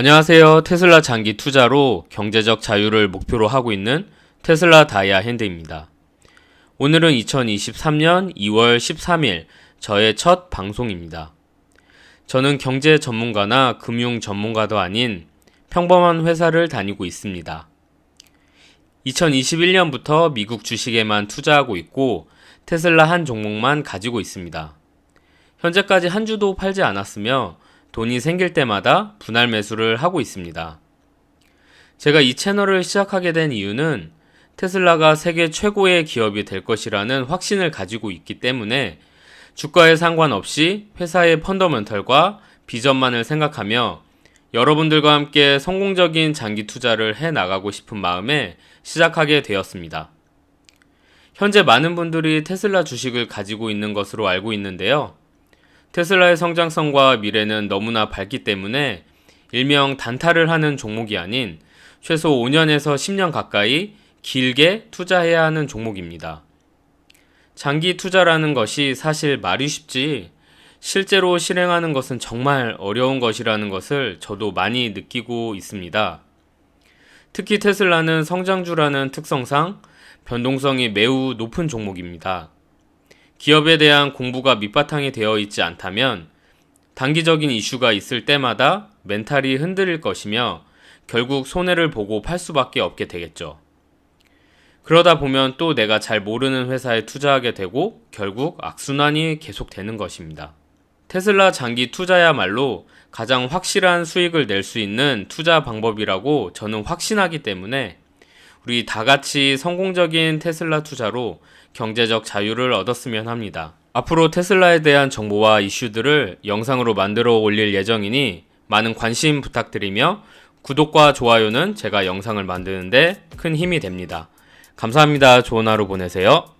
안녕하세요. 테슬라 장기 투자로 경제적 자유를 목표로 하고 있는 테슬라 다이아 핸드입니다. 오늘은 2023년 2월 13일 저의 첫 방송입니다. 저는 경제 전문가나 금융 전문가도 아닌 평범한 회사를 다니고 있습니다. 2021년부터 미국 주식에만 투자하고 있고 테슬라 한 종목만 가지고 있습니다. 현재까지 한 주도 팔지 않았으며 돈이 생길 때마다 분할 매수를 하고 있습니다. 제가 이 채널을 시작하게 된 이유는 테슬라가 세계 최고의 기업이 될 것이라는 확신을 가지고 있기 때문에 주가에 상관없이 회사의 펀더멘털과 비전만을 생각하며 여러분들과 함께 성공적인 장기 투자를 해 나가고 싶은 마음에 시작하게 되었습니다. 현재 많은 분들이 테슬라 주식을 가지고 있는 것으로 알고 있는데요. 테슬라의 성장성과 미래는 너무나 밝기 때문에 일명 단타를 하는 종목이 아닌 최소 5년에서 10년 가까이 길게 투자해야 하는 종목입니다. 장기 투자라는 것이 사실 말이 쉽지 실제로 실행하는 것은 정말 어려운 것이라는 것을 저도 많이 느끼고 있습니다. 특히 테슬라는 성장주라는 특성상 변동성이 매우 높은 종목입니다. 기업에 대한 공부가 밑바탕이 되어 있지 않다면 단기적인 이슈가 있을 때마다 멘탈이 흔들릴 것이며 결국 손해를 보고 팔 수밖에 없게 되겠죠. 그러다 보면 또 내가 잘 모르는 회사에 투자하게 되고 결국 악순환이 계속되는 것입니다. 테슬라 장기 투자야말로 가장 확실한 수익을 낼 수 있는 투자 방법이라고 저는 확신하기 때문에 우리 다 같이 성공적인 테슬라 투자로 경제적 자유를 얻었으면 합니다. 앞으로 테슬라에 대한 정보와 이슈들을 영상으로 만들어 올릴 예정이니 많은 관심 부탁드리며 구독과 좋아요는 제가 영상을 만드는데 큰 힘이 됩니다. 감사합니다. 좋은 하루 보내세요.